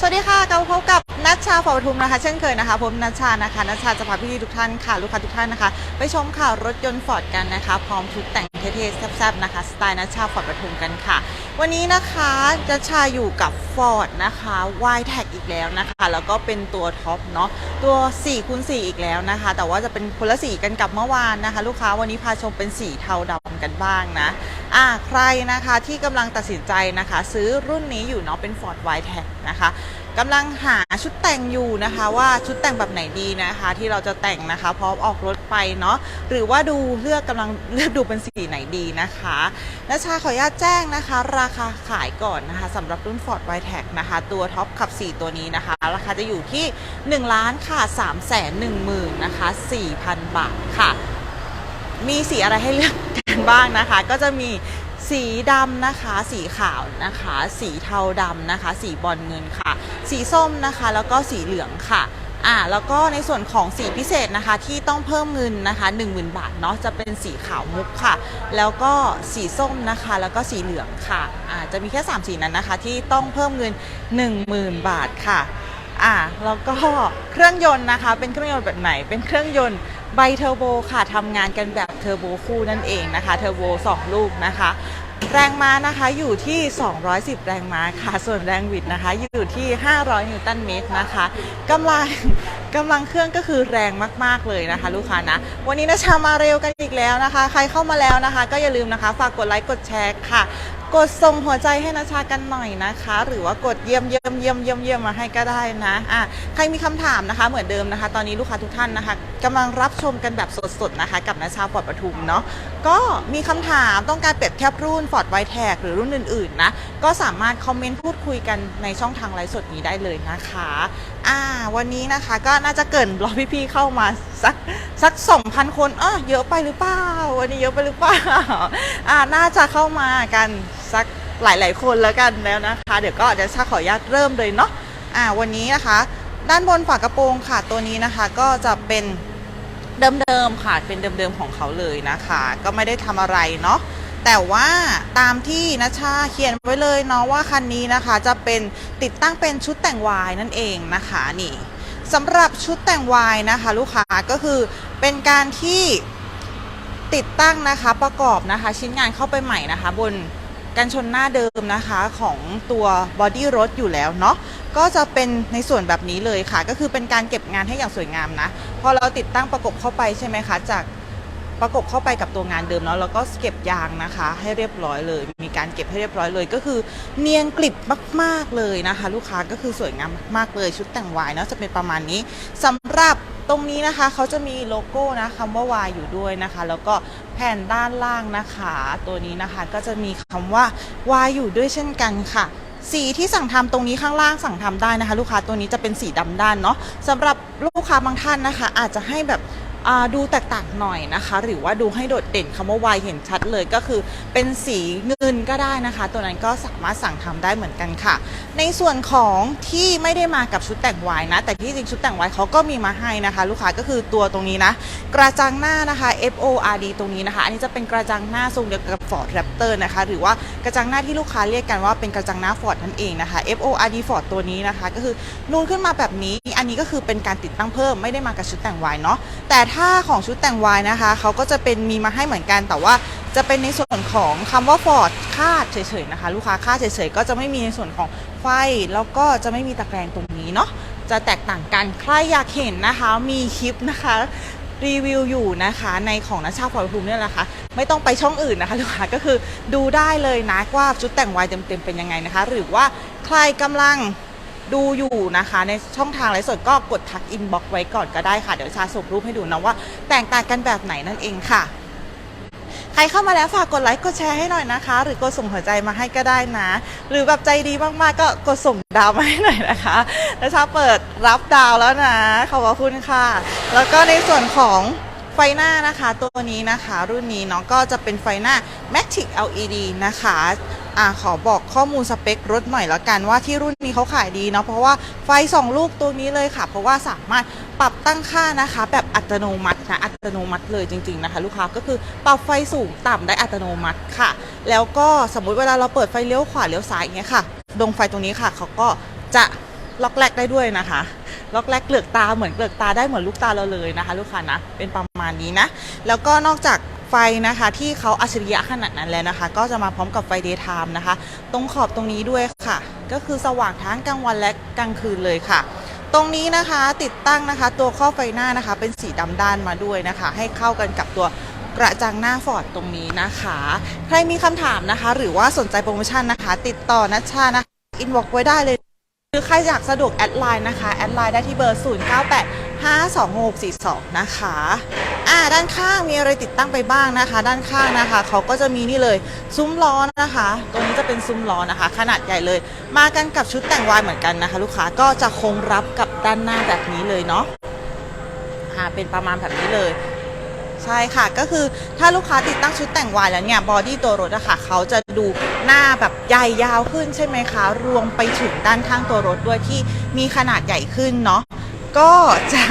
สวัสดีค่ะกลับพบกับนัชชาฟอร์ปทุมนะคะ เช่นเคยนะคะผมนัชชานะคะนัชชาจะพาพี่ทุกท่านค่ะลูกค้าทุกท่านนะคะ ไปชมข่าวรถยนต์ฟอร์ดกันนะคะ พร้อมชุดแต่งเท่ๆแซ่บๆนะคะสไตล์นัชชาฟอร์ดปทุมกันค่ะ วันนี้นะคะนัชชาอยู่กับฟอร์ดนะคะ y t แท็อีกแล้วนะคะ แล้วก็เป็นตัวท็อปเนาะตัว4คูณ4อีกแล้วนะคะ แต่ว่าจะเป็นคนละสีกันกับเมื่อวานนะคะ ลูกค้าวันนี้พาชมเป็นสีเทาดำกันบ้างนะอ่าใครนะคะที่กำลังตัดสินใจนะคะ ซื้อรุ่นนี้อยู่เนาะเป็น Ford y t แท็นะคะ กำลังหาชุดแต่งอยู่นะคะ ว่าชุดแต่งแบบไหนดีนะคะ ที่เราจะแต่งนะคะพร้อมออกรถไปเนาะหรือว่าดูเลือกกำลังเลือกดูเป็นสีไหนดีนะคะนัชชาขออนุญาตแจ้งนะคะ ราคาขายก่อนนะคะสำหรับรุ่น Ford y t แท็นะคะ ตัวท็อปขับ 4 ตัวนี้นะคะ ราคาจะอยู่ที่ 1 ล้านค่ะ 3 1 0 0 0 0นะคะ4,000 บาทค่ะ มีสีอะไรให้เลือกกันบ้างนะคะ ก็จะมี สีดำนะคะ สีขาวนะคะ สีเทาดำนะคะ สีบอลเงินค่ะ สีส้มนะคะ แล้วก็สีเหลืองค่ะอ่าแล้วก็ในส่วนของสีพิเศษนะคะที่ต้องเพิ่มเงินนะคะ10,000 บาทเนาะจะเป็นสีขาวมุกค่ะ แล้วก็สีส้มนะคะ แล้วก็สีเหลืองค่ะอ่าจะมีแค่ 3 สีนั้นนะคะ ที่ต้องเพิ่มเงิน 10,000 บาทค่ะอ่าแล้วก็เครื่องยนต์นะคะ เป็นเครื่องยนต์แบบไหน เป็นเครื่องยนต์ไบเทอร์โบค่ะทำงานกันแบบเทอร์โบคู่นั่นเองนะคะเทอร์โบ2 ลูกนะคะ แรงม้านะคะอยู่ที่ 210 แรงม้าค่ะ ส่วนแรงบิดนะคะ อยู่ที่ 500 นิวตันเมตรนะคะกำลังกำลังเครื่องก็คือแรงมากๆเลยนะคะ ลูกค้านะ วันนี้นะชามาเร็วกันอีกแล้วนะคะ ใครเข้ามาแล้วนะคะ ก็อย่าลืมนะคะ ฝากกดไลค์กดแชร์ค่ะ กดส่งหัวใจให้นาชากันหน่อยนะคะ หรือว่ากดเยี่ยมเยี่ยมเยี่ยมเยี่ยมเยี่ยมมาให้ก็ได้นะอะใครมีคำถามนะคะเหมือนเดิมนะคะ ตอนนี้ลูกค้าทุกท่านนะคะกำลังรับชมกันแบบสดๆนะคะ กับนาชาฟอร์ดปทุมเนาะก็มีคำถามต้องการเปรียบเทียบรุ่นฟอร์ดไวแท็กหรือรุ่นอื่นๆนะก็สามารถคอมเมนต์พูดคุยกันในช่องทางไลฟ์สดนี้ได้เลยนะคะ อ่าวันนี้นะคะก็น่าจะเกินรอพี่ๆเข้ามาสักสักสองพันคนอะเยอะไปหรือเปล่าวันนี้เยอะไปหรือเปล่าอ่าน่าจะเข้ามากันสักหลายๆ คนแล้วกันแล้วนะคะ เดี๋ยวก็เดี๋ยวชาขออนุญาตเริ่มเลยเนาะอ่าวันนี้นะคะ ด้านบนฝากระโปรงค่ะตัวนี้นะคะก็จะเป็นเดิมๆค่ะเป็นเดิมๆของเขาเลยนะคะ ก็ไม่ได้ทำอะไรเนาะ แต่ว่าตามที่นัชชาเขียนไว้เลยเนาะว่าคันนี้นะคะ จะเป็นติดตั้งเป็นชุดแต่งวายนั่นเองนะคะนี่สำหรับชุดแต่งวายนะคะ ลูกค้าก็คือเป็นการที่ติดตั้งนะคะประกอบนะคะ ชิ้นงานเข้าไปใหม่นะคะ บนกันชนหน้าเดิมนะคะของตัวบอดี้รถอยู่แล้วเนาะก็จะเป็นในส่วนแบบนี้เลยค่ะ ก็คือเป็นการเก็บงานให้อย่างสวยงามนะพอเราติดตั้งประกบเข้าไปใช่ไหมคะจาก ประกบเข้าไปกับตัวงานเดิมเนาะแล้วก็เก็บยางนะคะ ให้เรียบร้อยเลย มีการเก็บให้เรียบร้อยเลย ก็คือเนียนกลิบมากๆเลยนะคะ ลูกค้าก็คือสวยงามมากๆเลยชุดแต่งวายเนาะจะเป็นประมาณนี้สำหรับตรงนี้นะคะเขาจะมีโลโก้นะคำว่าวายอยู่ด้วยนะคะ แล้วก็แผ่นด้านล่างนะคะ ตัวนี้นะคะก็จะมีคำว่าวายอยู่ด้วยเช่นกันค่ะสีที่สั่งทำตรงนี้ข้างล่างสั่งทำได้นะคะ ลูกค้าตัวนี้จะเป็นสีดำด้านเนาะสำหรับลูกค้าบางท่านนะคะ อาจจะให้แบบ ดูแตกต่างหน่อยนะคะ หรือว่าดูให้โดดเด่นคำว่าวายเห็นชัดเลยก็คือเป็นสีเงินก็ได้นะคะ ตัวนั้นก็สามารถสั่งทำได้เหมือนกันค่ะ ในส่วนของที่ไม่ได้มากับชุดแต่งวายนะ แต่ที่จริงชุดแต่งวายเขาก็มีมาให้นะคะ ลูกค้าก็คือตัวตรงนี้นะ กระจังหน้านะคะ F O R D ตรงนี้นะคะ อันนี้จะเป็นกระจังหน้าทรงเดียวกับ Ford Raptor นะคะ หรือว่ากระจังหน้าที่ลูกค้าเรียกกันว่าเป็นกระจังหน้า Ford นั่นเองนะคะ F O R D Ford ตัวนี้นะคะ ก็คือนูนขึ้นมาแบบนี้ อันนี้ก็คือเป็นการติดตั้งเพิ่มไม่ได้มากับชุดแต่งวายเนาะแต่ถาของชุดแต่งวายนะคะเขาก็จะเป็นมีมาให้เหมือนกัน แต่ว่าจะเป็นในส่วนของคำว่า Ford คาดเฉยๆนะคะ ลูกค้าคาดเฉยๆก็จะไม่มีในส่วนของไฟ แล้วก็จะไม่มีตะแกรงตรงนี้เนาะจะแตกต่างกันใครอยากเห็นนะคะ มีคลิปนะคะรีวิวอยู่นะคะในของนัชชาพลอยภูมิเนี่ยแหละค่ะไม่ต้องไปช่องอื่นนะคะลูกค้าก็คือดูได้เลยนะว่าชุดแต่งวายเต็มๆเป็นยังไงนะคะ หรือว่าใครกำลัง ดูอยู่นะคะ ในช่องทางไลฟ์สดก็กดทักอินบ็อกไว้ก่อนก็ได้ค่ะ เดี๋ยวชาส่งรูปให้ดูนะว่า แตกต่างกันแบบไหนนั่นเองค่ะ ใครเข้ามาแล้วฝากกดไลค์กดแชร์ให้หน่อยนะคะ หรือกดส่งหัวใจมาให้ก็ได้นะ หรือแบบใจดีมากๆ ก็กดส่งดาวมาให้หน่อยนะคะแล้วชาเปิดรับดาวแล้วนะขอบคุณค่ะ แล้วก็ในส่วนของไฟหน้านะคะตัวนี้นะคะ รุ่นนี้เนาะก็จะเป็นไฟหน้า Matic LED นะคะ อ่าขอบอกข้อมูลสเปครถหน่อยแล้วกันว่าที่รุ่นนี้เขาขายดีเนาะเพราะว่าไฟ 2 ลูกตัวนี้เลยค่ะ เพราะว่าสามารถปรับตั้งค่านะคะ แบบอัตโนมัตินะอัตโนมัติเลยจริง ๆนะคะ ลูกค้าก็คือปรับไฟสูงต่ำได้อัตโนมัติค่ะ แล้วก็สมมุติเวลาเราเปิดไฟเลี้ยวขวาเลี้ยวซ้ายอย่างเงี้ยค่ะ ดวงไฟตรงนี้ค่ะเขาก็จะล็อกแรกได้ด้วยนะคะ ล็อกแรกเกลือกตาเหมือนเกลือกตาได้เหมือนลูกตาเราเลยนะคะ ลูกค้านะเป็นประมาณนี้นะแล้วก็นอกจาก ไฟนะคะที่เขาอัจฉริยะขนาดนั้นแล้วนะคะ ก็จะมาพร้อมกับไฟ daytime นะคะ ตรงขอบตรงนี้ด้วยค่ะ ก็คือสว่างทั้งกลางวันและกลางคืนเลยค่ะ ตรงนี้นะคะติดตั้งนะคะตัวข้อไฟหน้านะคะ เป็นสีดำด้านมาด้วยนะคะ ให้เข้ากันกับตัวกระจังหน้าฟอร์ดตรงนี้นะคะ ใครมีคำถามนะคะ หรือว่าสนใจโปรโมชั่นนะคะ ติดต่อนัชชานะคะอินบ็อกไว้ได้เลย หรือใครอยากสะดวกแอดไลน์นะคะ แอดไลน์ได้ที่เบอร์ 098 5 2 6 4 2 นะคะอ่าด้านข้างมีอะไรติดตั้งไปบ้างนะคะ ด้านข้างนะคะเขาก็จะมีนี่เลยซุ้มล้อนะคะ ตรงนี้จะเป็นซุ้มล้อนะคะ ขนาดใหญ่เลย มากันกับชุดแต่งวายเหมือนกันนะคะ ลูกค้าก็จะคงรับกับด้านหน้าแบบนี้เลยเนาะอ่าเป็นประมาณแบบนี้เลยใช่ค่ะก็คือถ้าลูกค้าติดตั้งชุดแต่งวายแล้วเนี่ยบอดี้ตัวรถอะค่ะเขาจะดูหน้าแบบใหญ่ยาวขึ้นใช่ไหมคะ รวมไปถึงด้านข้างตัวรถด้วยที่มีขนาดใหญ่ขึ้นเนาะ ก็จะ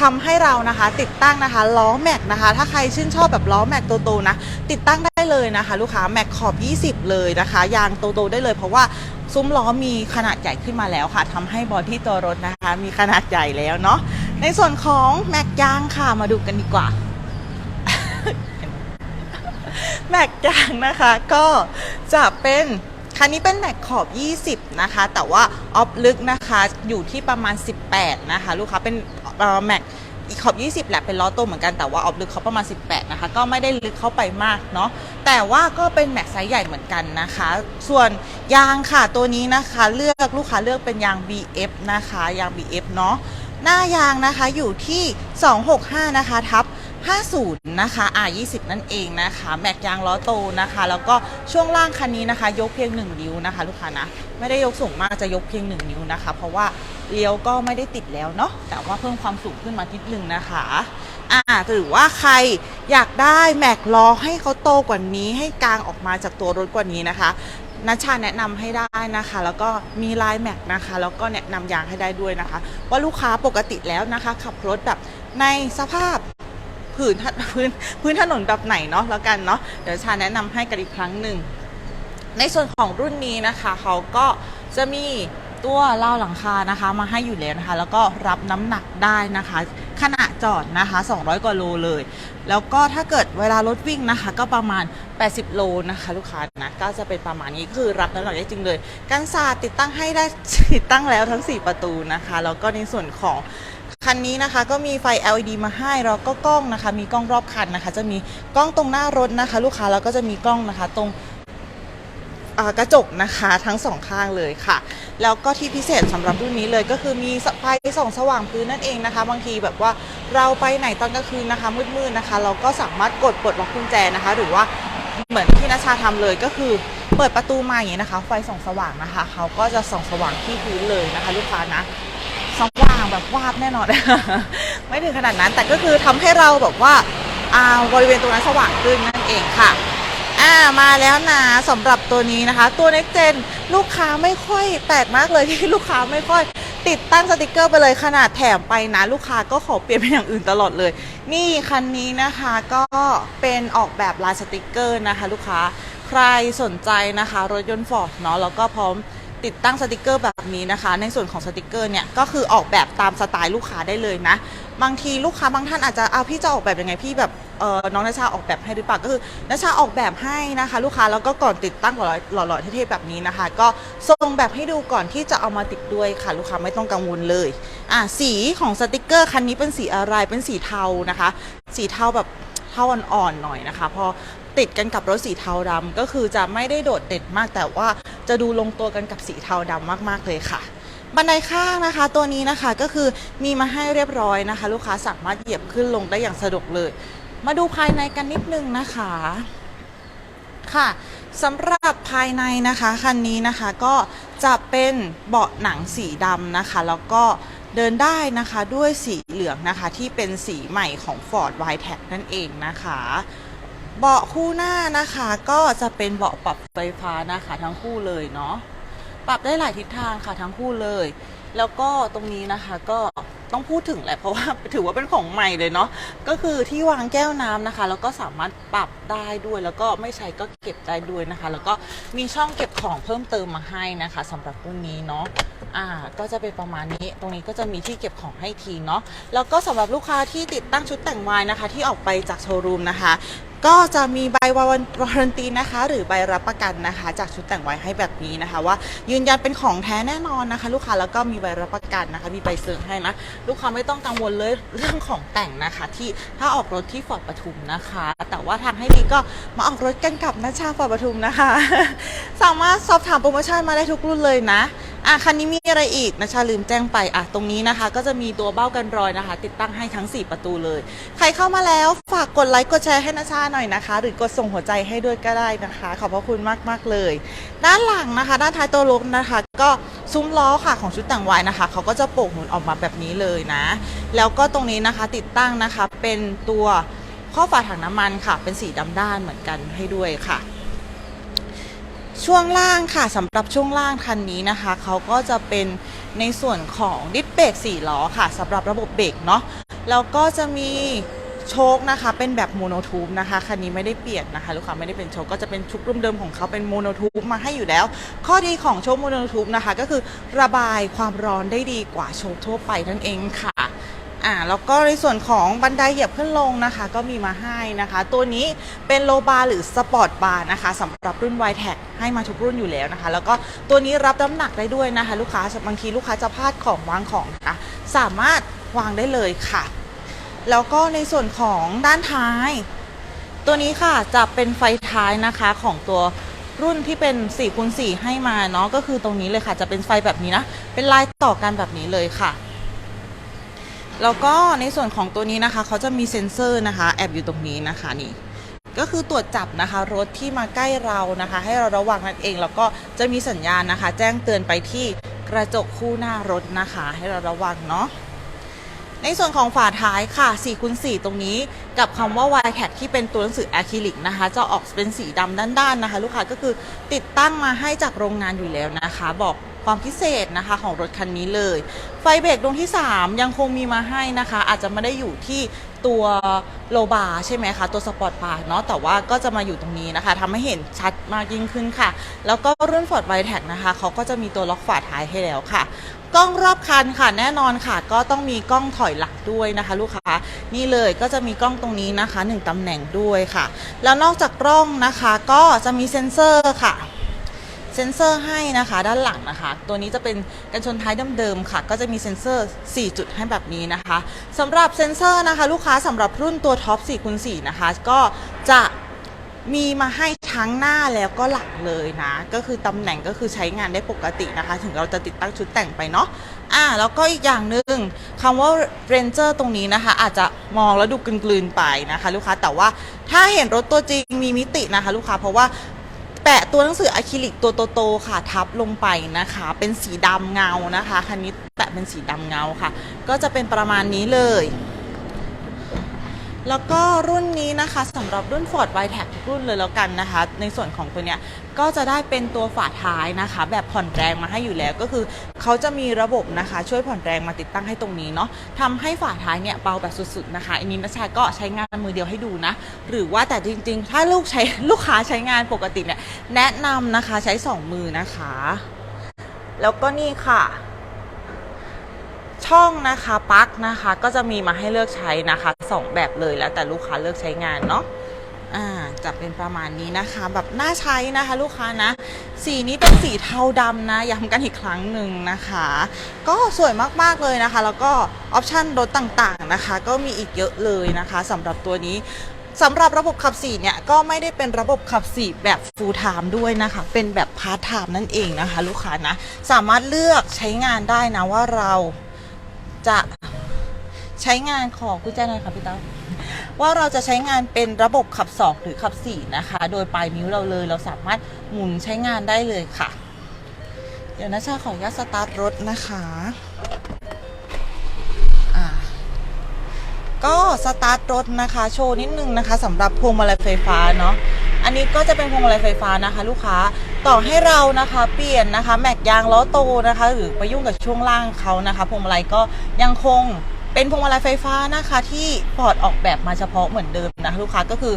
ทำให้เรานะคะติดตั้งนะคะล้อแม็กนะคะ ถ้าใครชื่นชอบแบบล้อแม็กโตๆนะ ติดตั้งได้เลยนะคะ ลูกค้าแม็กขอบ 20 เลยนะคะ ยางโตๆได้เลย เพราะว่าซุ้มล้อมีขนาดใหญ่ขึ้นมาแล้วค่ะทำให้บอดี้ตัวรถนะคะ มีขนาดใหญ่แล้วเนาะในส่วนของแม็กยางค่ะมาดูกันดีกว่าแม็กยางนะคะก็จะเป็น คันนี้เป็นแม็กขอบ 20 นะคะ แต่ว่าออฟลึกนะคะอยู่ที่ประมาณ 18 นะคะ ลูกค้าเป็นแม็กอีขอบ 20 แหละเป็นล้อโตเหมือนกันแต่ว่าออฟลึกเขาประมาณ 18 นะคะ ก็ไม่ได้ลึกเข้าไปมากเนาะแต่ว่าก็เป็นแม็กไซส์ใหญ่เหมือนกันนะคะ ส่วนยางค่ะตัวนี้นะคะเลือกลูกค้าเลือกเป็นยาง BF นะคะยาง BF เนาะหน้ายางนะคะอยู่ที่ 265 นะคะทับ 50 นะคะอ่า20 นั่นเองนะคะ แม็กยางล้อโตนะคะ แล้วก็ช่วงล่างคันนี้นะคะ ยกเพียง 1 นิ้วนะคะ ลูกค้านะ ไม่ได้ยกสูงมากจะยกเพียง 1 นิ้วนะคะ เพราะว่าเลี้ยวก็ไม่ได้ติดแล้วเนาะ แต่ว่าเพิ่มความสูงขึ้นมาทิดนึงนะคะอ่าหรือว่าใครอยากได้แม็กล้อให้เขาโตกว่านี้ ให้กลางออกมาจากตัวรถกว่านี้นะคะนัชชาแนะนำให้ได้นะคะ แล้วก็มีลายแม็กนะคะ แล้วก็แนะนำยางให้ได้ด้วยนะคะ ว่าลูกค้าปกติแล้วนะคะ ขับรถแบบในสภาพ พื้นถพื้นพื้นถนนแบบไหนเนาะแล้วกันเนาะเดี๋ยวชาแนะนำให้กันอีกครั้งหนึ่ง ในส่วนของรุ่นนี้นะคะเขาก็จะมีตัวเล่าหลังคานะคะมาให้อยู่แล้วนะคะ แล้วก็รับน้ำหนักได้นะคะ ขณะจอดนะคะ 200 กว่าโลเลย แล้วก็ถ้าเกิดเวลารถวิ่งนะคะ ก็ประมาณ 80 โลนะคะ ลูกค้านะก็จะเป็นประมาณนี้คือรับน้ำหนักได้จริงเลยกันศาสติดตั้งให้ได้ติดตั้งแล้วทั้ง 4 ประตูนะคะ แล้วก็ในส่วนของ คันนี้นะคะก็มีไฟ LED มาให้แล้วก็กล้องนะคะ มีกล้องรอบคันนะคะ จะมีกล้องตรงหน้ารถนะคะ ลูกค้าแล้วก็จะมีกล้องนะคะ ตรงกระจกนะคะทั้งสองข้างเลยค่ะ แล้วก็ที่พิเศษสำหรับรุ่นนี้เลยก็คือมีไฟส่องสว่างพื้นนั่นเองนะคะ บางทีแบบว่าเราไปไหนตอนกลางคืนนะคะ มืดๆนะคะ เราก็สามารถกดปลดล็อกกุญแจนะคะ หรือว่าเหมือนที่นัชาทำเลยก็คือเปิดประตูมาอย่างนี้นะคะ ไฟส่องสว่างนะคะ เขาก็จะส่องสว่างที่พื้นเลยนะคะ ลูกค้านะส ว่างแบบวาบแน่นอน ไม่ถึงขนาดนั้น แต่ก็คือทำให้เราแบบว่าอ่าบริเวณตรงนั้นสว่างขึ้นนั่นเองค่ะอ่ามาแล้วนะสำหรับตัวนี้นะคะ ตัว Next Gen ลูกค้าไม่ค่อยแปลกมากเลยที่ลูกค้าไม่ค่อย ติดตั้งสติกเกอร์ไปเลยขนาดแถมไปนะ ลูกค้าก็ขอเปลี่ยนเป็นอย่างอื่นตลอดเลย นี่คันนี้นะคะก็เป็นออกแบบลายสติกเกอร์นะคะ ลูกค้าใครสนใจนะคะ รถยนต์ฟอร์ดเนาะแล้วก็พร้อม ติดตั้งสติกเกอร์แบบนี้นะคะ ในส่วนของสติกเกอร์เนี่ยก็คือออกแบบตามสไตล์ลูกค้าได้เลยนะ บางทีลูกค้าบางท่านอาจจะเอาพี่จะออกแบบยังไงพี่แบบเออน้องนาชาออกแบบให้หรือเปล่าก็คือนาชาออกแบบให้นะคะ ลูกค้าแล้วก็ก่อนติดตั้งหล่อๆหล่อเท่ๆแบบนี้นะคะ ก็ส่งแบบให้ดูก่อนที่จะเอามาติดด้วยค่ะ ลูกค้าไม่ต้องกังวลเลยอะสีของสติกเกอร์คันนี้เป็นสีอะไรเป็นสีเทานะคะ สีเทาแบบเทาอ่อนๆหน่อยนะคะ พอติดกันกับรถสีเทาดำก็คือจะไม่ได้โดดเด่นมากแต่ว่า จะดูลงตัวกันกับสีเทาดำมากๆเลยค่ะ บันไดข้างนะคะ ตัวนี้นะคะก็คือมีมาให้เรียบร้อยนะคะ ลูกค้าสามารถเหยียบขึ้นลงได้อย่างสะดวกเลย มาดูภายในกันนิดนึงนะคะค่ะสำหรับภายในนะคะคันนี้นะคะก็จะเป็นเบาะหนังสีดำนะคะ แล้วก็เดินได้นะคะด้วยสีเหลืองนะคะที่เป็นสีใหม่ของ Ford w i t e t นั่นเองนะคะ เบาะคู่หน้านะคะก็จะเป็นเบาะปรับไฟฟ้านะคะ ทั้งคู่เลยเนาะปรับได้หลายทิศทางค่ะทั้งคู่เลย แล้วก็ตรงนี้นะคะก็ต้องพูดถึงแหละเพราะว่าถือว่าเป็นของใหม่เลยเนาะก็คือที่วางแก้วน้ำนะคะ แล้วก็สามารถปรับได้ด้วย แล้วก็ไม่ใช้ก็เก็บได้ด้วยนะคะ แล้วก็มีช่องเก็บของเพิ่มเติมมาให้นะคะสำหรับรุ่นนี้เนาะอ่าก็จะเป็นประมาณนี้ตรงนี้ก็จะมีที่เก็บของให้ทีเนาะแล้วก็สำหรับลูกค้าที่ติดตั้งชุดแต่งวายนะคะ ที่ออกไปจากโชว์รูมนะคะ ก็จะมีใบวารันตีนะคะ หรือใบรับประกันนะคะ จากชุดแต่งไว้ให้แบบนี้นะคะ ว่ายืนยันเป็นของแท้แน่นอนนะคะ ลูกค้าแล้วก็มีใบรับประกันนะคะมีใบเซอร์ให้นะลูกค้าไม่ต้องกังวลเลยเรื่องของแต่งนะคะ ที่ถ้าออกรถที่ฟอร์ดปทุมนะคะ แต่ว่าทางให้ดีก็มาออกรถกันกับนัชชาฟอร์ดปทุมนะคะ สามารถสอบถามโปรโมชั่นมาได้ทุกรุ่นเลยนะอะคันนี้มีอะไรอีกนะชาลืมแจ้งไปอะตรงนี้นะคะ ก็จะมีตัวเบ้ากันรอยนะคะ ติดตั้งให้ทั้ง 4 ประตูเลย ใครเข้ามาแล้วฝากกดไลค์กดแชร์ให้นะชาหน่อยนะคะ หรือกดส่งหัวใจให้ด้วยก็ได้นะคะ ขอบพระคุณมากมากๆเลย ด้านหลังนะคะ ด้านท้ายตัวรถนะคะ ก็ซุ้มล้อค่ะของชุดแต่งวายนะคะเขาก็จะโป่งหนุนออกมาแบบนี้เลยนะ แล้วก็ตรงนี้นะคะติดตั้งนะคะเป็นตัวข้อฝาถังน้ำมันค่ะ เป็นสีดำด้านเหมือนกันให้ด้วยค่ะ ช่วงล่างค่ะสำหรับช่วงล่างคันนี้นะคะ เขาก็จะเป็นในส่วนของดิสเบรก4ล้อค่ะสำหรับระบบเบรกเนาะแล้วก็จะมีโชคนะคะเป็นแบบโมโนทูบนะคะคันนี้ไม่ได้เปลี่ยนนะคะลูกค้าไม่ได้เป็นโชคก็จะเป็นชุดรุ่มเดิมของเขาเป็นโมโนทูบมาให้อยู่แล้ว ข้อดีของโชคโมโนทูบนะคะ ก็คือระบายความร้อนได้ดีกว่าโชคทั่วไปนั่นเองค่ะ อ่าแล้วก็ในส่วนของบันไดเหยียบขึ้นลงนะคะ ก็มีมาให้นะคะ ตัวนี้เป็นโลบาร์หรือสปอร์ตบาร์นะคะสำหรับรุ่น y t e c ให้มาทุกรุ่นอยู่แล้วนะคะ แล้วก็ตัวนี้รับน้ำหนักได้ด้วยนะคะ ลูกค้าบางทีลูกค้าจะพลาดของวางของนะคะสามารถวางได้เลยค่ะ แล้วก็ในส่วนของด้านท้าย ตัวนี้ค่ะจะเป็นไฟท้ายนะคะของตัวรุ่นที่เป็น4คูณ4ให้มาเนาะก็คือตรงนี้เลยค่ะ จะเป็นไฟแบบนี้นะ เป็นลายต่อกันแบบนี้เลยค่ะ แล้วก็ในส่วนของตัวนี้นะคะเขาจะมีเซ็นเซอร์นะคะแอบอยู่ตรงนี้นะคะนี่ก็คือตรวจจับนะคะรถที่มาใกล้เรานะคะ ให้เราระวังนั่นเองแล้วก็จะมีสัญญาณนะคะ แจ้งเตือนไปที่กระจกคู่หน้ารถนะคะ ให้เราระวังเนาะในส่วนของฝาท้ายค่ะ4คูณ4ตรงนี้กับคำว่า y t a g ที่เป็นตัวหนังสืออะคริลิกนะคะ จะออกเป็นสีดำด้านๆนะคะ ลูกค้าก็คือติดตั้งมาให้จากโรงงานอยู่แล้วนะคะ บอก ความพิเศษนะคะของรถคันนี้เลย ไฟเบรกดวงที่ 3 ยังคงมีมาให้นะคะ อาจจะไม่ได้อยู่ที่ตัวโลบาร์ใช่ไหมคะตัวสปอร์ตบาร์เนาะแต่ว่าก็จะมาอยู่ตรงนี้นะคะทำให้เห็นชัดมากยิ่งขึ้นค่ะ แล้วก็รุ่น Ford v i t e c นะคะเขาก็จะมีตัวล็อกฝาท้ายให้แล้วค่ะกล้องรอบคันค่ะแน่นอนค่ะ ก็ต้องมีกล้องถอยหลังด้วยนะคะ ลูกค้านี่เลยก็จะมีกล้องตรงนี้นะคะหนึ่งตำแหน่งด้วยค่ะ แล้วนอกจากกล้องนะคะก็จะมีเซ็นเซอร์ค่ะ เซ็นเซอร์ให้นะคะด้านหลังนะคะ ตัวนี้จะเป็นกันชนท้ายเดิมๆค่ะ ก็จะมีเซ็นเซอร์ 4 จุดให้แบบนี้นะคะสำหรับเซ็นเซอร์นะคะ ลูกค้าสำหรับรุ่นตัวท็อป4คูณ4นะคะ ก็จะมีมาให้ทั้งหน้าแล้วก็หลังเลยนะ ก็คือตำแหน่งก็คือใช้งานได้ปกตินะคะ ถึงเราจะติดตั้งชุดแต่งไปเนาะอ่าแล้วก็อีกอย่างหนึ่งคำว่า Ranger ตรงนี้นะคะ อาจจะมองแล้วดูกลืนๆไปนะคะ ลูกค้าแต่ว่าถ้าเห็นรถตัวจริงมีมิตินะคะ ลูกค้าเพราะว่า แปะตัวหนังสืออะคริลิกตัวโตๆค่ะทับลงไปนะคะ เป็นสีดำเงานะคะคันนี้แปะเป็นสีดำเงาค่ะ ก็จะเป็นประมาณนี้เลย แล้วก็รุ่นนี้นะคะสำหรับรุ่น Ford v i t e c ทุกรุ่นเลยแล้วกันนะคะ ในส่วนของตัวเนี้ยก็จะได้เป็นตัวฝาท้ายนะคะ แบบผ่อนแรงมาให้อยู่แล้วก็คือเขาจะมีระบบนะคะ ช่วยผ่อนแรงมาติดตั้งให้ตรงนี้เนาะทำให้ฝาท้ายเนี่ยเบาแบบสุดๆนะคะ อันนี้นะชาก็ใช้งานมือเดียวให้ดูนะ หรือว่าแต่จริงๆ ถ้าลูกใช้ลูกค้าใช้งานปกติเนี่ยแนะนำนะคะใช้สองมือนะคะ แล้วก็นี่ค่ะ ช่องนะคะปลั๊กนะคะก็จะมีมาให้เลือกใช้นะคะสองแบบเลยแล้วแต่ลูกค้าเลือกใช้งานเนาะอ่าจะเป็นประมาณนี้นะคะ แบบน่าใช้นะคะ ลูกค้านะ สีนี้เป็นสีเทาดำนะย้ำกันอีกครั้งหนึ่งนะคะ ก็สวยมากๆเลยนะคะ แล้วก็ออปชันรถต่างๆนะคะ ก็มีอีกเยอะเลยนะคะสำหรับตัวนี้สำหรับระบบขับสี่เนี่ยก็ไม่ได้เป็นระบบขับสี่แบบ full time ด้วยนะคะ เป็นแบบ part time นั่นเองนะคะ ลูกค้านะ สามารถเลือกใช้งานได้นะว่าเรา จะใช้งานของกุญแจหน่อยค่ะพี่ต้าว่าเราจะใช้งานเป็นระบบขับสอกหรือขับสี่นะคะ โดยปลายนิ้วเราเลย เราสามารถหมุนใช้งานได้เลยค่ะ เดี๋ยวนะชาขออนุญาตสตาร์ทรถนะคะ ก็สตาร์ทรถนะคะ โชว์นิดนึงนะคะสำหรับพวงมาลัยไฟฟ้าเนาะอันนี้ก็จะเป็นพวงมาลัยไฟฟ้านะคะ ลูกค้าต่อให้เรานะคะเปลี่ยนนะคะ แม็กยางล้อโตนะคะ หรือไปยุ่งกับช่วงล่างเขานะคะพวงมาลัยก็ยังคงเป็นพวงมาลัยไฟฟ้านะคะที่ฟอร์ดออกแบบมาเฉพาะเหมือนเดิมนะคะลูกค้าก็คือ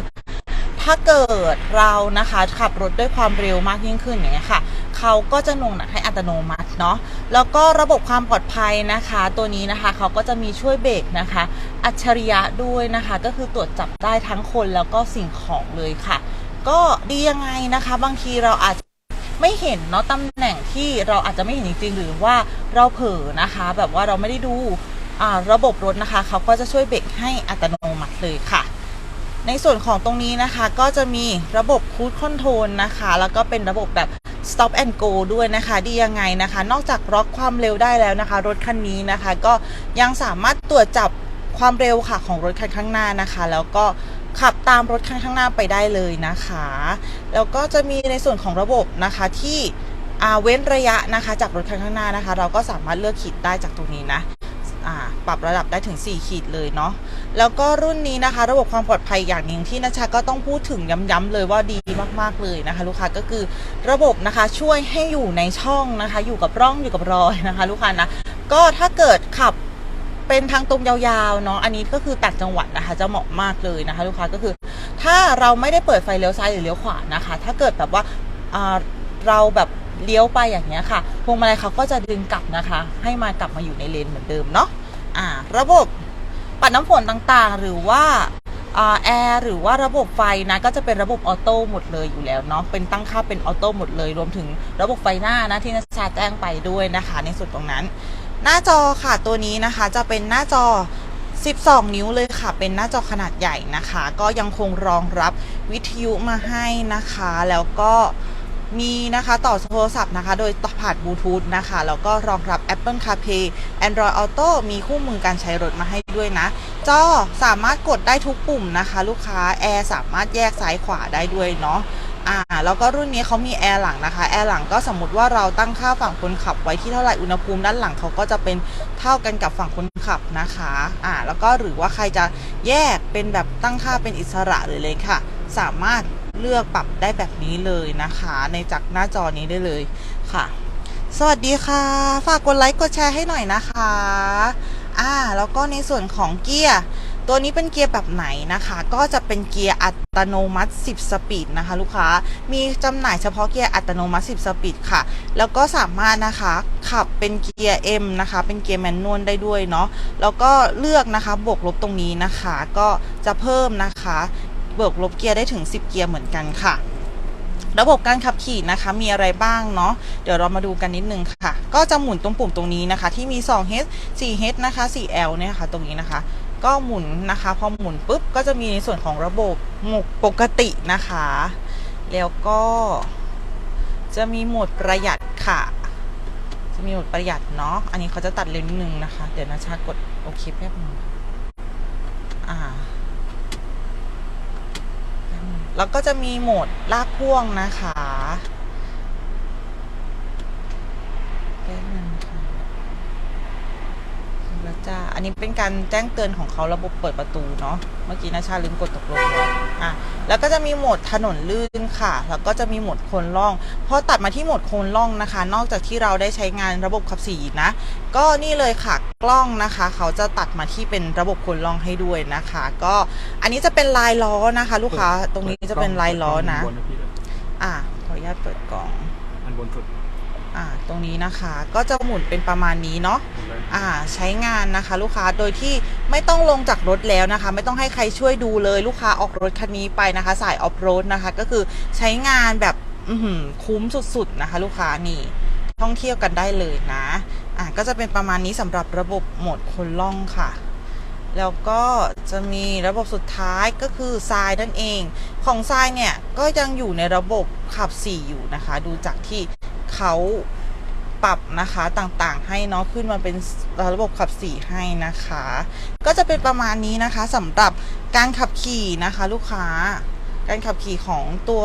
ถ้าเกิดเรานะคะขับรถด้วยความเร็วมากยิ่งขึ้นอย่างเงี้ยค่ะเขาก็จะหน่วงหนักให้อัตโนมัติเนาะแล้วก็ระบบความปลอดภัยนะคะ ตัวนี้นะคะเขาก็จะมีช่วยเบรกนะคะ อัจฉริยะด้วยนะคะ ก็คือตรวจจับได้ทั้งคนแล้วก็สิ่งของเลยค่ะ ก็ดียังไงนะคะ บางทีเราอาจจะไม่เห็นเนาะตำแหน่งที่เราอาจจะไม่เห็นจริงๆ หรือว่าเราเผลอนะคะ แบบว่าเราไม่ได้ดูระบบรถนะคะเขาก็จะช่วยเบรกให้อัตโนมัติเลยค่ะ ในส่วนของตรงนี้นะคะก็จะมีระบบคูดคอนโทรลนะคะ แล้วก็เป็นระบบแบบ stop and go ด้วยนะคะ ดียังไงนะคะ นอกจากล็อกความเร็วได้แล้วนะคะ รถคันนี้นะคะ ก็ยังสามารถตรวจจับความเร็วค่ะของรถคันข้างหน้านะคะ แล้วก็ขับตามรถคันข้างหน้าไปได้เลยนะคะ แล้วก็จะมีในส่วนของระบบนะคะที่เว้นระยะนะคะ จากรถคันข้างหน้านะคะ เราก็สามารถเลือกขีดได้จากตรงนี้นะ ปรับระดับได้ถึง 4 ขีดเลยเนาะแล้วก็รุ่นนี้นะคะ ระบบความปลอดภัยอย่างหนึ่งที่นัชชาก็ต้องพูดถึงย้ำๆเลยว่าดีมากๆเลยนะคะ ลูกค้าก็คือระบบนะคะช่วยให้อยู่ในช่องนะคะ อยู่กับร่องอยู่กับรอยนะคะ ลูกค้านะก็ถ้าเกิดขับเป็นทางตรงยาวๆเนาะอันนี้ก็คือต่างจังหวัดนะคะ จะเหมาะมากเลยนะคะ ลูกค้าก็คือ ถ้าเราไม่ได้เปิดไฟเลี้ยวซ้ายหรือเลี้ยวขวานะคะ ถ้าเกิดแบบว่าเราแบบ เลี้ยวไปอย่างเงี้ยค่ะ พวงมาลัยเขาก็จะดึงกลับนะคะ ให้มากลับมาอยู่ในเลนเหมือนเดิมเนาะอ่า ระบบปัดน้ำฝนต่างๆ หรือว่าอ่าแอร์หรือว่าระบบไฟนะก็จะเป็นระบบออโต้หมดเลยอยู่แล้วเนาะเป็นตั้งค่าเป็นออโต้หมดเลย รวมถึงระบบไฟหน้านะที่นัชชาแจ้งไปด้วยนะคะ ในส่วนตรงนั้น หน้าจอค่ะตัวนี้นะคะจะเป็นหน้าจอ 12 นิ้วเลยค่ะ เป็นหน้าจอขนาดใหญ่นะคะ ก็ยังคงรองรับวิทยุมาให้นะคะ แล้วก็ มีนะคะต่อโทรศัพท์นะคะ โดยต่อผ่านบลูทูธนะคะ แล้วก็รองรับ Apple CarPlay Android Auto มีคู่มือการใช้รถมาให้ด้วยนะ จอสามารถกดได้ทุกปุ่มนะคะ ลูกค้าแอร์สามารถแยกซ้ายขวาได้ด้วยเนาะอ่าแล้วก็รุ่นนี้เขามีแอร์หลังนะคะแอร์หลังก็สมมติว่าเราตั้งค่าฝั่งคนขับไว้ที่เท่าไหร่อุณหภูมิด้านหลังเขาก็จะเป็นเท่ากันกับฝั่งคนขับนะคะอ่าแล้วก็หรือว่าใครจะแยกเป็นแบบตั้งค่าเป็นอิสระเลยเลยค่ะ สามารถ เลือกปรับได้แบบนี้เลยนะคะ ในจากหน้าจอนี้ได้เลยค่ะ สวัสดีค่ะ ฝากกดไลค์กดแชร์ให้หน่อยนะคะอ่าแล้วก็ในส่วนของเกียร์ตัวนี้เป็นเกียร์แบบไหนนะคะ ก็จะเป็นเกียร์อัตโนมัติ 10 สปีดนะคะ ลูกค้ามีจำหน่ายเฉพาะเกียร์อัตโนมัติ 10 สปีดค่ะ แล้วก็สามารถนะคะขับเป็นเกียร์ M นะคะ เป็นเกียร์แมนนวลได้ด้วยเนาะแล้วก็เลือกนะคะบวกลบตรงนี้นะคะ ก็จะเพิ่มนะคะ บวกลบเกียร์ได้ถึง 10 เกียร์เหมือนกันค่ะ ระบบการขับขี่นะคะมีอะไรบ้างเนาะเดี๋ยวเรามาดูกันนิดนึงค่ะ ก็จะหมุนตรงปุ่มตรงนี้นะคะ ที่มี 2H 4H นะคะ 4L เนี่ยค่ะ ตรงนี้นะคะก็หมุนนะคะพอหมุนปุ๊บก็จะมีในส่วนของระบบหมวดปกตินะคะ แล้วก็จะมีโหมดประหยัดค่ะ จะมีโหมดประหยัดเนาะอันนี้เขาจะตัดเร็วนิดนึงนะคะ เดี๋ยวนะชากดโอเคแป๊บนึงอ่า แล้วก็จะมีโหมดลากพ่วงนะคะแป๊บนึงค่ะแล้วจ้าอั นนี้เป็นการแจ้งเตือนของเขาระบบเปิดประตูเนาะ เมื่อกี้นะชาลืมกดตกลงไว้อะ แล้วก็จะมีโหมดถนนลื่นค่ะ แล้วก็จะมีโหมดโคนล่อง พอตัดมาที่โหมดโคนล่องนะคะ นอกจากที่เราได้ใช้งานระบบขับขี่นะ ก็นี่เลยค่ะกล้องนะคะ เขาจะตัดมาที่เป็นระบบโคนล่องให้ด้วยนะคะ ก็อันนี้จะเป็นลายล้อนะคะ ลูกค้า ตรงนี้จะเป็นลายล้อนะบนนะพี่เลยอะ ขออนุญาตเปิดกล่อง อันบนสุด อ่าตรงนี้นะคะก็จะหมุนเป็นประมาณนี้เนาะอ่าใช้งานนะคะ ลูกค้าโดยที่ไม่ต้องลงจากรถแล้วนะคะ ไม่ต้องให้ใครช่วยดูเลยลูกค้าออกรถคันนี้ไปนะคะ สายออฟโรดนะคะ ก็คือใช้งานแบบอืคุ้มสุดๆนะคะ ลูกค้านี่ท่องเที่ยวกันได้เลยนะอ่าก็จะเป็นประมาณนี้สำหรับระบบโหมดคนล่องค่ะ แล้วก็จะมีระบบสุดท้ายก็คือทรายนั่นเอง ของทรายเนี่ยก็ยังอยู่ในระบบขับ 4 อยู่นะคะ ดูจากที่ เขาปรับนะคะต่างๆ ให้เนาะขึ้นมาเป็นระบบขับ4ให้นะคะ ก็จะเป็นประมาณนี้นะคะสำหรับการขับขี่นะคะลูกค้าการขับขี่ของตัว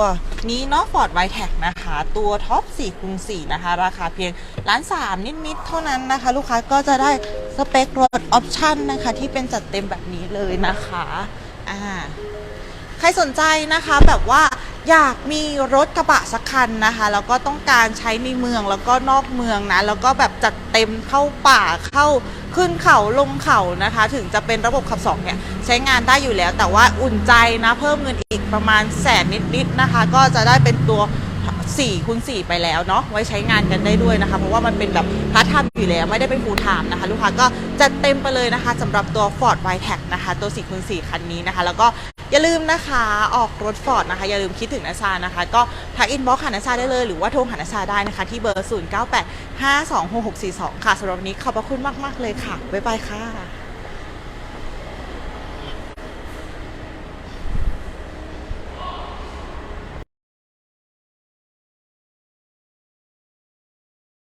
นี้เนาะ Ford w i t e c นะคะ ตัวท็อป4คูณ4นะคะ ราคาเพียงล้านสามนิดๆเท่านั้นนะคะ ลูกค้าก็จะได้สเปครถออปชั่นนะคะ ที่เป็นจัดเต็มแบบนี้เลยนะคะอ่าใครสนใจนะคะแบบว่า อยากมีรถกระบะสักคันนะคะ แล้วก็ต้องการใช้ในเมืองแล้วก็นอกเมืองนะ แล้วก็แบบจัดเต็มเข้าป่าเข้าขึ้นเขาลงเขานะคะ ถึงจะเป็นระบบขับสองเนี่ยใช้งานได้อยู่แล้ว แต่ว่าอุ่นใจนะ เพิ่มเงินอีกประมาณแสนนิดๆนะคะ ก็จะได้เป็นตัว 4คูณ4ไปแล้วเนาะไว้ใช้งานกันได้ด้วยนะคะ เพราะว่ามันเป็นแบบพาร์ทไทม์อยู่แล้วไม่ได้เป็นฟูลไทม์นะคะ ลูกค้าก็จัดเต็มไปเลยนะคะสำหรับตัว Ford w i t e c นะคะ ตัว4คูณ4คันนี้นะคะ แล้วก็อย่าลืมนะคะออกรถ Ford นะคะ อย่าลืมคิดถึงนาชานะคะ ก็ทักอินบ็อกหานาชาได้เลย หรือว่าโทรหานาชาได้นะคะ ที่เบอร์ 0985266642 ค่ะสำหรับวันนี้ขอบพระคุณมาก ๆ เลยค่ะบ๊ายบายค่ะ